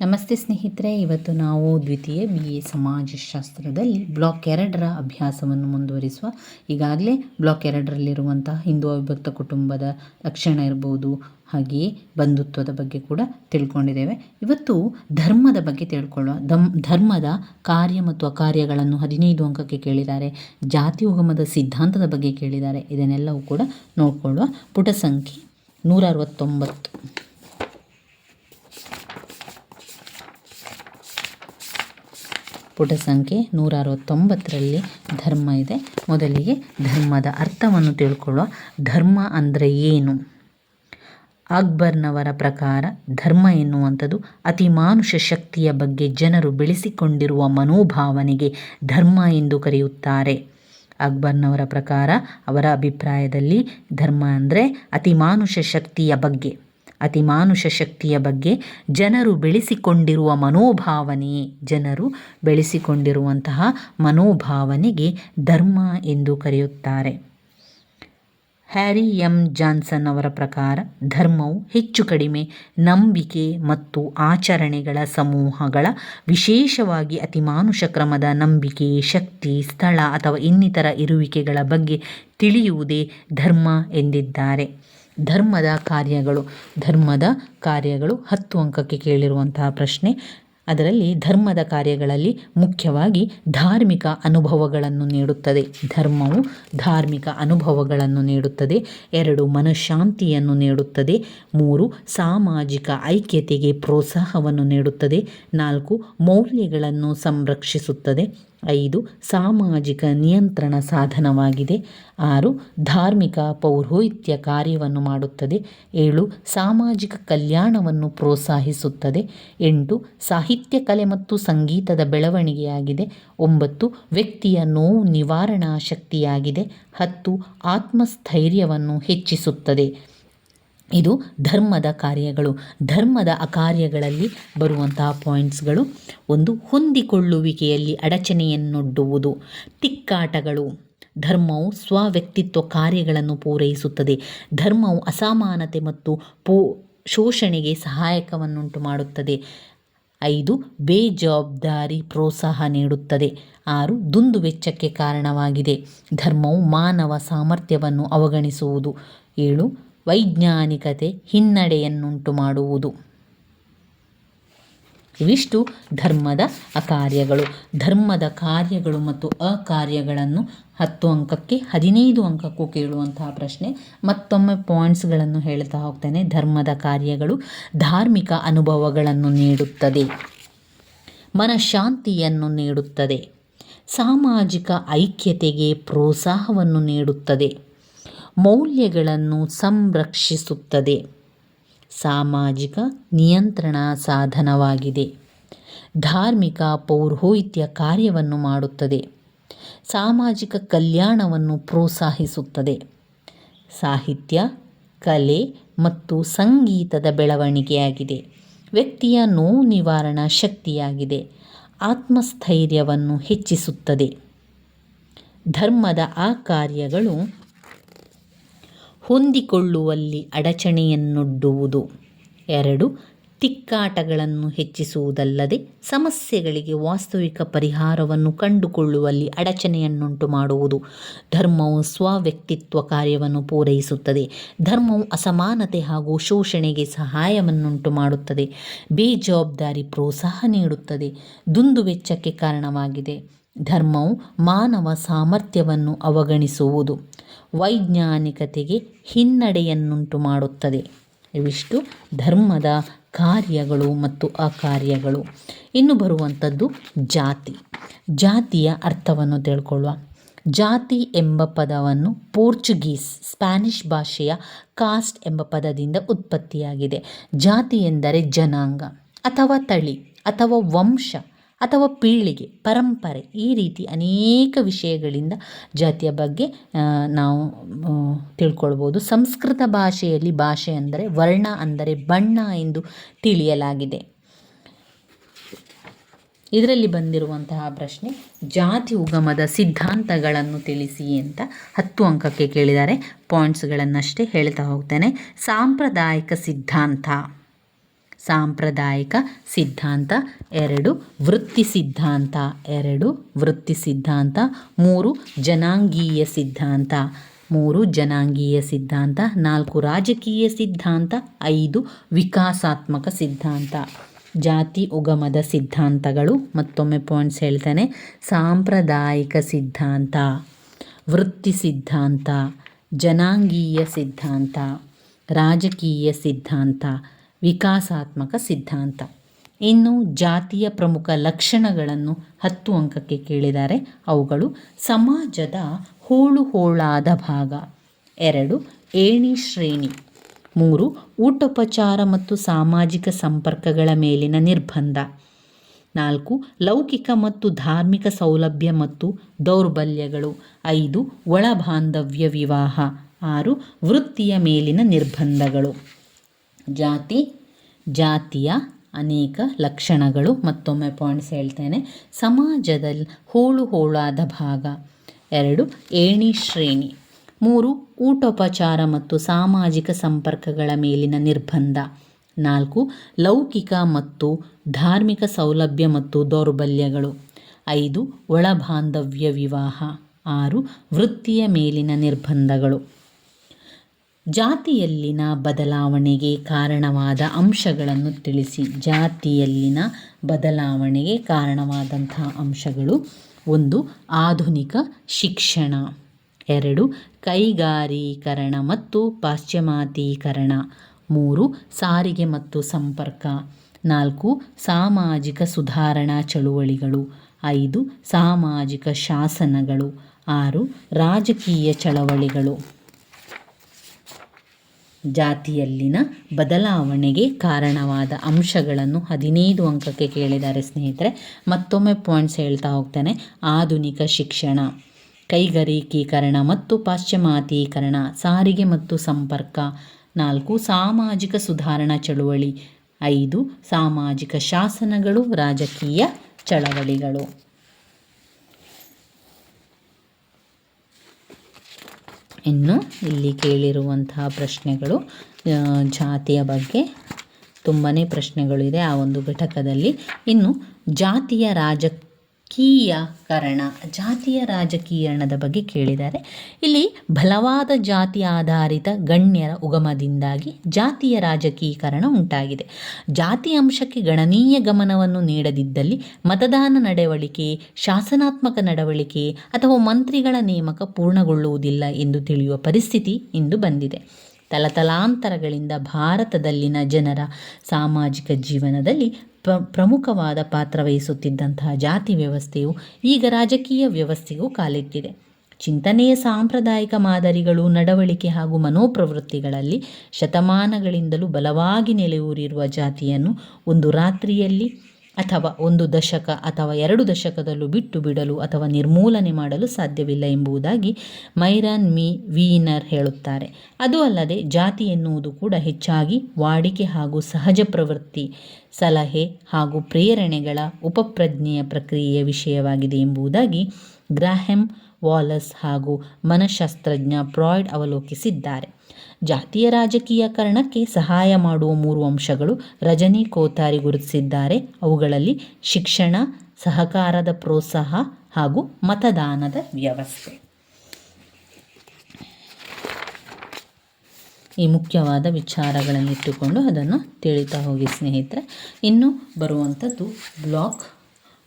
ನಮಸ್ತೆ ಸ್ನೇಹಿತರೆ, ಇವತ್ತು ನಾವು ದ್ವಿತೀಯ ಬಿ ಎ ಸಮಾಜಶಾಸ್ತ್ರದಲ್ಲಿ ಬ್ಲಾಕ್ ಎರಡರ ಅಭ್ಯಾಸವನ್ನು ಮುಂದುವರಿಸುವ, ಈಗಾಗಲೇ ಬ್ಲಾಕ್ ಎರಡರಲ್ಲಿರುವಂತಹ ಹಿಂದೂ ಅವಿಭಕ್ತ ಕುಟುಂಬದ ಲಕ್ಷಣ ಇರ್ಬೋದು, ಹಾಗೆಯೇ ಬಂಧುತ್ವದ ಬಗ್ಗೆ ಕೂಡ ತಿಳ್ಕೊಂಡಿದ್ದೇವೆ. ಇವತ್ತು ಧರ್ಮದ ಬಗ್ಗೆ ತಿಳ್ಕೊಳ್ಳುವ, ದಮ್, ಧರ್ಮದ ಕಾರ್ಯ ಮತ್ತು ಅಕಾರ್ಯಗಳನ್ನು ಹದಿನೈದು ಅಂಕಕ್ಕೆ ಕೇಳಿದ್ದಾರೆ, ಜಾತಿ ಉಗಮದ ಸಿದ್ಧಾಂತದ ಬಗ್ಗೆ ಕೇಳಿದ್ದಾರೆ, ಇದನ್ನೆಲ್ಲವೂ ಕೂಡ ನೋಡಿಕೊಳ್ಳುವ ಪುಟ ಸಂಖ್ಯೆ ನೂರ ಅರವತ್ತೊಂಬತ್ತು ಪುಟ ಸಂಖ್ಯೆ ನೂರ ಅರವತ್ತೊಂಬತ್ತರಲ್ಲಿ ಧರ್ಮ ಇದೆ. ಮೊದಲಿಗೆ ಧರ್ಮದ ಅರ್ಥವನ್ನು ತಿಳ್ಕೊಳ್ಳುವ. ಧರ್ಮ ಅಂದರೆ ಏನು? ಅಕ್ಬರ್ನವರ ಪ್ರಕಾರ ಧರ್ಮ ಎನ್ನುವಂಥದ್ದು ಅತಿಮಾನುಷ ಶಕ್ತಿಯ ಬಗ್ಗೆ ಜನರು ಬೆಳೆಸಿಕೊಂಡಿರುವ ಮನೋಭಾವನೆಗೆ ಧರ್ಮ ಎಂದು ಕರೆಯುತ್ತಾರೆ. ಅಕ್ಬರ್ನವರ ಪ್ರಕಾರ ಅವರ ಅಭಿಪ್ರಾಯದಲ್ಲಿ ಧರ್ಮ ಅಂದರೆ ಅತಿಮಾನುಷ ಶಕ್ತಿಯ ಬಗ್ಗೆ. ಅತಿಮಾನುಷ ಶಕ್ತಿಯ ಬಗ್ಗೆ ಜನರು ಬೆಳೆಸಿಕೊಂಡಿರುವ ಮನೋಭಾವನೆ, ಜನರು ಬೆಳೆಸಿಕೊಂಡಿರುವಂತಹ ಮನೋಭಾವನೆಗೆ ಧರ್ಮ ಎಂದು ಕರೆಯುತ್ತಾರೆ. ಹ್ಯಾರಿ ಎಂ ಜಾನ್ಸನ್ ಅವರ ಪ್ರಕಾರ ಧರ್ಮವು ಹೆಚ್ಚು ಕಡಿಮೆ ನಂಬಿಕೆ ಮತ್ತು ಆಚರಣೆಗಳ ಸಮೂಹಗಳ ವಿಶೇಷವಾಗಿ ಅತಿಮಾನುಷ ಕ್ರಮದ ನಂಬಿಕೆ, ಶಕ್ತಿ, ಸ್ಥಳ ಅಥವಾ ಇನ್ನಿತರ ಇರುವಿಕೆಗಳ ಬಗ್ಗೆ ತಿಳಿಯುವುದೇ ಧರ್ಮ ಎಂದಿದ್ದಾರೆ. ಧರ್ಮದ ಕಾರ್ಯಗಳು ಧರ್ಮದ ಕಾರ್ಯಗಳು ಹತ್ತು ಅಂಕಕ್ಕೆ ಕೇಳಿರುವಂತಹ ಪ್ರಶ್ನೆ. ಅದರಲ್ಲಿ ಧರ್ಮದ ಕಾರ್ಯಗಳಲ್ಲಿ ಮುಖ್ಯವಾಗಿ ಧಾರ್ಮಿಕ ಅನುಭವಗಳನ್ನು ನೀಡುತ್ತದೆ. ಧರ್ಮವು ಧಾರ್ಮಿಕ ಅನುಭವಗಳನ್ನು ನೀಡುತ್ತದೆ. ಎರಡು, ಮನಃಶಾಂತಿಯನ್ನು ನೀಡುತ್ತದೆ. ಮೂರು, ಸಾಮಾಜಿಕ ಐಕ್ಯತೆಗೆ ಪ್ರೋತ್ಸಾಹವನ್ನು ನೀಡುತ್ತದೆ. ನಾಲ್ಕು, ಮೌಲ್ಯಗಳನ್ನು ಸಂರಕ್ಷಿಸುತ್ತದೆ. ಐದು, ಸಾಮಾಜಿಕ ನಿಯಂತ್ರಣ ಸಾಧನವಾಗಿದೆ. ಆರು, ಧಾರ್ಮಿಕ ಪೌರೋಹಿತ್ಯ ಕಾರ್ಯವನ್ನು ಮಾಡುತ್ತದೆ. ಏಳು, ಸಾಮಾಜಿಕ ಕಲ್ಯಾಣವನ್ನು ಪ್ರೋತ್ಸಾಹಿಸುತ್ತದೆ. ಎಂಟು, ಸಾಹಿತ್ಯ ಕಲೆ ಮತ್ತು ಸಂಗೀತದ ಬೆಳವಣಿಗೆಯಾಗಿದೆ. ಒಂಬತ್ತು, ವ್ಯಕ್ತಿಯ ನೋವು ನಿವಾರಣಾ ಶಕ್ತಿಯಾಗಿದೆ. ಹತ್ತು, ಆತ್ಮಸ್ಥೈರ್ಯವನ್ನು ಹೆಚ್ಚಿಸುತ್ತದೆ. ಇದು ಧರ್ಮದ ಕಾರ್ಯಗಳು. ಧರ್ಮದ ಅಕಾರ್ಯಗಳಲ್ಲಿ ಬರುವಂತಹ ಪಾಯಿಂಟ್ಸ್ಗಳು ಒಂದು ಹೊಂದಿಕೊಳ್ಳುವಿಕೆಯಲ್ಲಿ ಅಡಚಣೆಯನ್ನೊಡ್ಡುವುದು. ತಿಕ್ಕಾಟಗಳು. ಧರ್ಮವು ಸ್ವವ್ಯಕ್ತಿತ್ವ ಕಾರ್ಯಗಳನ್ನು ಪೂರೈಸುತ್ತದೆ. ಧರ್ಮವು ಅಸಮಾನತೆ ಮತ್ತು ಪೋ, ಶೋಷಣೆಗೆ ಸಹಾಯಕವನ್ನುಂಟು ಮಾಡುತ್ತದೆ. ಐದು, ಬೇಜವಾಬ್ದಾರಿ ಪ್ರೋತ್ಸಾಹ ನೀಡುತ್ತದೆ. ಆರು, ದುಂದು ವೆಚ್ಚಕ್ಕೆ ಕಾರಣವಾಗಿದೆ. ಧರ್ಮವು ಮಾನವ ಸಾಮರ್ಥ್ಯವನ್ನು ಅವಗಣಿಸುವುದು. ಏಳು ವೈಜ್ಞಾನಿಕತೆ ಹಿನ್ನಡೆಯನ್ನುಂಟು ಮಾಡುವುದು. ಇವಿಷ್ಟು ಧರ್ಮದ ಅಕಾರ್ಯಗಳು. ಧರ್ಮದ ಕಾರ್ಯಗಳು ಮತ್ತು ಅಕಾರ್ಯಗಳನ್ನು ಹತ್ತು ಅಂಕಕ್ಕೆ, ಹದಿನೈದು ಅಂಕಕ್ಕೂ ಕೇಳುವಂತಹ ಪ್ರಶ್ನೆ. ಮತ್ತೊಮ್ಮೆ ಪಾಯಿಂಟ್ಸ್ಗಳನ್ನು ಹೇಳ್ತಾ ಹೋಗ್ತೇನೆ. ಧರ್ಮದ ಕಾರ್ಯಗಳು ಧಾರ್ಮಿಕ ಅನುಭವಗಳನ್ನು ನೀಡುತ್ತದೆ. ಮನಃಶಾಂತಿಯನ್ನು ನೀಡುತ್ತದೆ. ಸಾಮಾಜಿಕ ಐಕ್ಯತೆಗೆ ಪ್ರೋತ್ಸಾಹವನ್ನು ನೀಡುತ್ತದೆ. ಮೌಲ್ಯಗಳನ್ನು ಸಂರಕ್ಷಿಸುತ್ತದೆ. ಸಾಮಾಜಿಕ ನಿಯಂತ್ರಣ ಸಾಧನವಾಗಿದೆ. ಧಾರ್ಮಿಕ ಪೌರೋಹಿತ್ಯ ಕಾರ್ಯವನ್ನು ಮಾಡುತ್ತದೆ. ಸಾಮಾಜಿಕ ಕಲ್ಯಾಣವನ್ನು ಪ್ರೋತ್ಸಾಹಿಸುತ್ತದೆ. ಸಾಹಿತ್ಯ, ಕಲೆ ಮತ್ತು ಸಂಗೀತದ ಬೆಳವಣಿಗೆಯಾಗಿದೆ. ವ್ಯಕ್ತಿಯ ನೋವು ನಿವಾರಣಾ ಶಕ್ತಿಯಾಗಿದೆ. ಆತ್ಮಸ್ಥೈರ್ಯವನ್ನು ಹೆಚ್ಚಿಸುತ್ತದೆ. ಧರ್ಮದ ಆ ಕಾರ್ಯಗಳು ಹೊಂದಿಕೊಳ್ಳುವಲ್ಲಿ ಅಡಚಣೆಯನ್ನೊಡ್ಡುವುದು. ಎರಡು, ತಿಕ್ಕಾಟಗಳನ್ನು ಹೆಚ್ಚಿಸುವುದಲ್ಲದೆ ಸಮಸ್ಯೆಗಳಿಗೆ ವಾಸ್ತವಿಕ ಪರಿಹಾರವನ್ನು ಕಂಡುಕೊಳ್ಳುವಲ್ಲಿ ಅಡಚಣೆಯನ್ನುಂಟು ಮಾಡುವುದು. ಧರ್ಮವು ಸ್ವವ್ಯಕ್ತಿತ್ವ ಕಾರ್ಯವನ್ನು ಪೂರೈಸುತ್ತದೆ. ಧರ್ಮವು ಅಸಮಾನತೆ ಹಾಗೂ ಶೋಷಣೆಗೆ ಸಹಾಯವನ್ನುಂಟು ಮಾಡುತ್ತದೆ. ಬೇಜವಾಬ್ದಾರಿ ಪ್ರೋತ್ಸಾಹ ನೀಡುತ್ತದೆ. ದುಂದುವೆಚ್ಚಕ್ಕೆ ಕಾರಣವಾಗಿದೆ. ಧರ್ಮವು ಮಾನವ ಸಾಮರ್ಥ್ಯವನ್ನು ಅವಗಣಿಸುವುದು. ವೈಜ್ಞಾನಿಕತೆಗೆ ಹಿನ್ನಡೆಯನ್ನುಂಟು ಮಾಡುತ್ತದೆ. ಇವಿಷ್ಟು ಧರ್ಮದ ಕಾರ್ಯಗಳು ಮತ್ತು ಅಕಾರ್ಯಗಳು. ಇನ್ನು ಬರುವಂಥದ್ದು ಜಾತಿ. ಜಾತಿಯ ಅರ್ಥವನ್ನು ತಿಳ್ಕೊಳ್ಳುವ. ಜಾತಿ ಎಂಬ ಪದವನ್ನು ಪೋರ್ಚುಗೀಸ್, ಸ್ಪ್ಯಾನಿಷ್ ಭಾಷೆಯ ಕಾಸ್ಟ್ ಎಂಬ ಪದದಿಂದ ಉತ್ಪತ್ತಿಯಾಗಿದೆ. ಜಾತಿ ಎಂದರೆ ಜನಾಂಗ ಅಥವಾ ತಳಿ ಅಥವಾ ವಂಶ. ಅಥವಾ ಪೀಳಿಗೆ, ಪರಂಪರೆ ಈ ರೀತಿ ಅನೇಕ ವಿಷಯಗಳಿಂದ ಜಾತಿಯ ಬಗ್ಗೆ ನಾವು ತಿಳ್ಕೊಳ್ಬೋದು. ಸಂಸ್ಕೃತ ಭಾಷೆಯಲ್ಲಿ ಭಾಷೆ ಅಂದರೆ ವರ್ಣ ಅಂದರೆ ಬಣ್ಣ ಎಂದು ತಿಳಿಯಲಾಗಿದೆ. ಇದರಲ್ಲಿ ಬಂದಿರುವಂತಹ ಪ್ರಶ್ನೆ, ಜಾತಿ ಉಗಮದ ಸಿದ್ಧಾಂತಗಳನ್ನು ತಿಳಿಸಿ ಅಂತ ಹತ್ತು ಅಂಕಕ್ಕೆ ಕೇಳಿದ್ದಾರೆ. ಪಾಯಿಂಟ್ಸ್ಗಳನ್ನಷ್ಟೇ ಹೇಳ್ತಾ ಹೋಗ್ತೇನೆ. ಸಾಂಪ್ರದಾಯಿಕ ಸಿದ್ಧಾಂತ. ಸಾಂಪ್ರದಾಯಿಕ ಸಿದ್ಧಾಂತ, ಎರಡು ವೃತ್ತಿ ಸಿದ್ಧಾಂತ, ಎರಡು ವೃತ್ತಿ ಸಿದ್ಧಾಂತ, ಮೂರು ಜನಾಂಗೀಯ ಸಿದ್ಧಾಂತ, ಮೂರು ಜನಾಂಗೀಯ ಸಿದ್ಧಾಂತ, ನಾಲ್ಕು ರಾಜಕೀಯ ಸಿದ್ಧಾಂತ, ಐದು ವಿಕಾಸಾತ್ಮಕ ಸಿದ್ಧಾಂತ. ಜಾತಿ ಉಗಮದ ಸಿದ್ಧಾಂತಗಳು, ಮತ್ತೊಮ್ಮೆ ಪಾಯಿಂಟ್ಸ್ ಹೇಳ್ತಾನೆ. ಸಾಂಪ್ರದಾಯಿಕ ಸಿದ್ಧಾಂತ, ವೃತ್ತಿ ಸಿದ್ಧಾಂತ, ಜನಾಂಗೀಯ ಸಿದ್ಧಾಂತ, ರಾಜಕೀಯ ಸಿದ್ಧಾಂತ ವಿಕಾಸಾತ್ಮಕ ಸಿದ್ಧಾಂತ. ಇನ್ನು ಜಾತಿಯ ಪ್ರಮುಖ ಲಕ್ಷಣಗಳನ್ನು ಹತ್ತು ಅಂಕಕ್ಕೆ ಕೇಳಿದ್ದಾರೆ. ಅವುಗಳು ಸಮಾಜದ ಹೋಳು ಹೋಳಾದ ಭಾಗ. ಎರಡು, ಏಣಿ ಶ್ರೇಣಿ. ಮೂರು, ಊಟೋಪಚಾರ ಮತ್ತು ಸಾಮಾಜಿಕ ಸಂಪರ್ಕಗಳ ಮೇಲಿನ ನಿರ್ಬಂಧ. ನಾಲ್ಕು, ಲೌಕಿಕ ಮತ್ತು ಧಾರ್ಮಿಕ ಸೌಲಭ್ಯ ಮತ್ತು ದೌರ್ಬಲ್ಯಗಳು. ಐದು, ಒಳಬಾಂಧವ್ಯ ವಿವಾಹ. ಆರು, ವೃತ್ತಿಯ ಮೇಲಿನ ನಿರ್ಬಂಧಗಳು. ಜಾತಿ, ಜಾತಿಯ ಅನೇಕ ಲಕ್ಷಣಗಳು ಮತ್ತೊಮ್ಮೆ ಪಾಯಿಂಟ್ಸ್ ಹೇಳ್ತೇನೆ. ಸಮಾಜದಲ್ಲಿ ಹೋಳು ಹೋಳಾದ ಭಾಗ. ಎರಡು, ಏಣಿ ಶ್ರೇಣಿ. ಮೂರು, ಊಟೋಪಚಾರ ಮತ್ತು ಸಾಮಾಜಿಕ ಸಂಪರ್ಕಗಳ ಮೇಲಿನ ನಿರ್ಬಂಧ. ನಾಲ್ಕು, ಲೌಕಿಕ ಮತ್ತು ಧಾರ್ಮಿಕ ಸೌಲಭ್ಯ ಮತ್ತು ದೌರ್ಬಲ್ಯಗಳು. ಐದು, ಒಳಬಾಂಧವ್ಯ ವಿವಾಹ. ಆರು, ವೃತ್ತಿಯ ಮೇಲಿನ ನಿರ್ಬಂಧಗಳು. ಜಾತಿಯಲ್ಲಿನ ಬದಲಾವಣೆಗೆ ಕಾರಣವಾದ ಅಂಶಗಳನ್ನು ತಿಳಿಸಿ. ಜಾತಿಯಲ್ಲಿನ ಬದಲಾವಣೆಗೆ ಕಾರಣವಾದಂತಹ ಅಂಶಗಳು ಒಂದು, ಆಧುನಿಕ ಶಿಕ್ಷಣ. ಎರಡು, ಕೈಗಾರೀಕರಣ ಮತ್ತು ಪಾಶ್ಚಿಮಾತೀಕರಣ ಮೂರು, ಸಾರಿಗೆ ಮತ್ತು ಸಂಪರ್ಕ. ನಾಲ್ಕು, ಸಾಮಾಜಿಕ ಸುಧಾರಣಾ ಚಳುವಳಿಗಳು. ಐದು, ಸಾಮಾಜಿಕ ಶಾಸನಗಳು. ಆರು, ರಾಜಕೀಯ ಚಳವಳಿಗಳು. ಜಾತಿಯಲ್ಲಿನ ಬದಲಾವಣೆಗೆ ಕಾರಣವಾದ ಅಂಶಗಳನ್ನು ಹದಿನೈದು ಅಂಕಕ್ಕೆ ಕೇಳಿದ್ದಾರೆ ಸ್ನೇಹಿತರೆ. ಮತ್ತೊಮ್ಮೆ ಪಾಯಿಂಟ್ಸ್ ಹೇಳ್ತಾ ಹೋಗ್ತಾನೆ. ಆಧುನಿಕ ಶಿಕ್ಷಣ, ಕೈಗಾರಿಕೀಕರಣ ಮತ್ತು ಪಾಶ್ಚಿಮಾತೀಕರಣ ಸಾರಿಗೆ ಮತ್ತು ಸಂಪರ್ಕ, ನಾಲ್ಕು, ಸಾಮಾಜಿಕ ಸುಧಾರಣಾ ಚಳುವಳಿ, ಐದು, ಸಾಮಾಜಿಕ ಶಾಸನಗಳು, ರಾಜಕೀಯ ಚಳವಳಿಗಳು. ಇನ್ನು ಇಲ್ಲಿ ಕೇಳಿರುವಂತಹ ಪ್ರಶ್ನೆಗಳು ಜಾತಿಯ ಬಗ್ಗೆ. ತುಂಬಾ ಪ್ರಶ್ನೆಗಳಿದೆ ಆ ಒಂದು ಘಟಕದಲ್ಲಿ. ಇನ್ನು ಜಾತಿಯ ರಾಜ ರಾಜಕೀಯಕರಣ ಜಾತಿಯ ರಾಜಕೀಯಣದ ಬಗ್ಗೆ ಕೇಳಿದ್ದಾರೆ. ಇಲ್ಲಿ ಬಲವಾದ ಜಾತಿ ಆಧಾರಿತ ಗಣ್ಯರ ಉಗಮದಿಂದಾಗಿ ಜಾತಿಯ ರಾಜಕೀಕರಣ ಉಂಟಾಗಿದೆ. ಜಾತಿ ಅಂಶಕ್ಕೆ ಗಣನೀಯ ಗಮನವನ್ನು ನೀಡದಿದ್ದಲ್ಲಿ ಮತದಾನ ನಡವಳಿಕೆ, ಶಾಸನಾತ್ಮಕ ನಡವಳಿಕೆ ಅಥವಾ ಮಂತ್ರಿಗಳ ನೇಮಕ ಪೂರ್ಣಗೊಳ್ಳುವುದಿಲ್ಲ ಎಂದು ತಿಳಿಯುವ ಪರಿಸ್ಥಿತಿ ಇಂದು ಬಂದಿದೆ. ತಲತಲಾಂತರಗಳಿಂದ ಭಾರತದಲ್ಲಿನ ಜನರ ಸಾಮಾಜಿಕ ಜೀವನದಲ್ಲಿ ಪ್ರ, ಪ್ರಮುಖವಾದ ಪಾತ್ರ ವಹಿಸುತ್ತಿದ್ದಂತಹ ಜಾತಿ ವ್ಯವಸ್ಥೆಯು ಈಗ ರಾಜಕೀಯ ವ್ಯವಸ್ಥೆಗೂ ಕಾಲಿಟ್ಟಿದೆ. ಚಿಂತನೆಯ ಸಾಂಪ್ರದಾಯಿಕ ಮಾದರಿಗಳು, ನಡವಳಿಕೆ ಹಾಗೂ ಮನೋಪ್ರವೃತ್ತಿಗಳಲ್ಲಿ ಶತಮಾನಗಳಿಂದಲೂ ಬಲವಾಗಿ ನೆಲೆಯೂರಿರುವ ಜಾತಿಯನ್ನು ಒಂದು ರಾತ್ರಿಯಲ್ಲಿ ಅಥವಾ ಒಂದು ದಶಕ ಅಥವಾ ಎರಡು ದಶಕದಲ್ಲೂ ಬಿಟ್ಟು ಬಿಡಲು ಅಥವಾ ನಿರ್ಮೂಲನೆ ಮಾಡಲು ಸಾಧ್ಯವಿಲ್ಲ ಎಂಬುದಾಗಿ ಮೈರಾನ್ ಮಿ ವೀನರ್ ಹೇಳುತ್ತಾರೆ. ಅದು ಅಲ್ಲದೆ ಜಾತಿ ಎನ್ನುವುದು ಕೂಡ ಹೆಚ್ಚಾಗಿ ವಾಡಿಕೆ ಹಾಗೂ ಸಹಜ ಪ್ರವೃತ್ತಿ, ಸಲಹೆ ಹಾಗೂ ಪ್ರೇರಣೆಗಳ ಉಪಪ್ರಜ್ಞೆಯ ಪ್ರಕ್ರಿಯೆಯ ವಿಷಯವಾಗಿದೆ ಎಂಬುದಾಗಿ ಗ್ರಾಹೆಮ್ ವಾಲಸ್ ಹಾಗೂ ಮನಃಶಾಸ್ತ್ರಜ್ಞ ಫ್ರಾಯ್ಡ್ ಅವಲೋಕಿಸಿದ್ದಾರೆ. ಜಾತಿಯ ರಾಜಕೀಯಕರಣಕ್ಕೆ ಸಹಾಯ ಮಾಡುವ ಮೂರು ಅಂಶಗಳು ರಜನಿ ಕೋತಾರಿ ಗುರುತಿಸಿದ್ದಾರೆ. ಅವುಗಳಲ್ಲಿ ಶಿಕ್ಷಣ, ಸಹಕಾರದ ಪ್ರೋತ್ಸಾಹ ಹಾಗೂ ಮತದಾನದ ವ್ಯವಸ್ಥೆ. ಈ ಮುಖ್ಯವಾದ ವಿಚಾರಗಳನ್ನಿಟ್ಟುಕೊಂಡು ಅದನ್ನು ತಿಳಿತಾ ಹೋಗಿ ಸ್ನೇಹಿತರೆ. ಇನ್ನು ಬರುವಂಥದ್ದು ಬ್ಲಾಕ್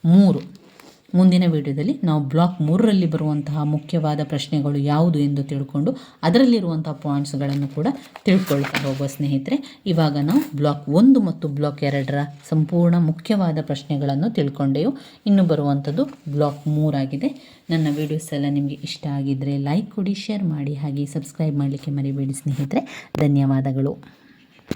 ಮೂರು. ಮುಂದಿನ ವಿಡಿಯೋದಲ್ಲಿ ನಾವು ಬ್ಲಾಕ್ ಮೂರರಲ್ಲಿ ಬರುವಂತಹ ಮುಖ್ಯವಾದ ಪ್ರಶ್ನೆಗಳು ಯಾವುದು ಎಂದು ತಿಳ್ಕೊಂಡು ಅದರಲ್ಲಿರುವಂತಹ ಪಾಯಿಂಟ್ಸ್ಗಳನ್ನು ಕೂಡ ತಿಳ್ಕೊಳ್ತಾ ಹೋಗುವ ಸ್ನೇಹಿತರೆ, ಇವಾಗ ನಾವು ಬ್ಲಾಕ್ ಒಂದು ಮತ್ತು ಬ್ಲಾಕ್ ಎರಡರ ಸಂಪೂರ್ಣ ಮುಖ್ಯವಾದ ಪ್ರಶ್ನೆಗಳನ್ನು ತಿಳ್ಕೊಂಡೆವು. ಇನ್ನು ಬರುವಂಥದ್ದು ಬ್ಲಾಕ್ ಮೂರಾಗಿದೆ. ನನ್ನ ವಿಡಿಯೋಸ್ ಎಲ್ಲ ನಿಮಗೆ ಇಷ್ಟ ಆಗಿದ್ದರೆ ಲೈಕ್ ಕೊಡಿ ಶೇರ್ ಮಾಡಿ, ಹಾಗೆ ಸಬ್ಸ್ಕ್ರೈಬ್ ಮಾಡಲಿಕ್ಕೆ ಮರಿಬೇಡಿ ಸ್ನೇಹಿತರೆ. ಧನ್ಯವಾದಗಳು.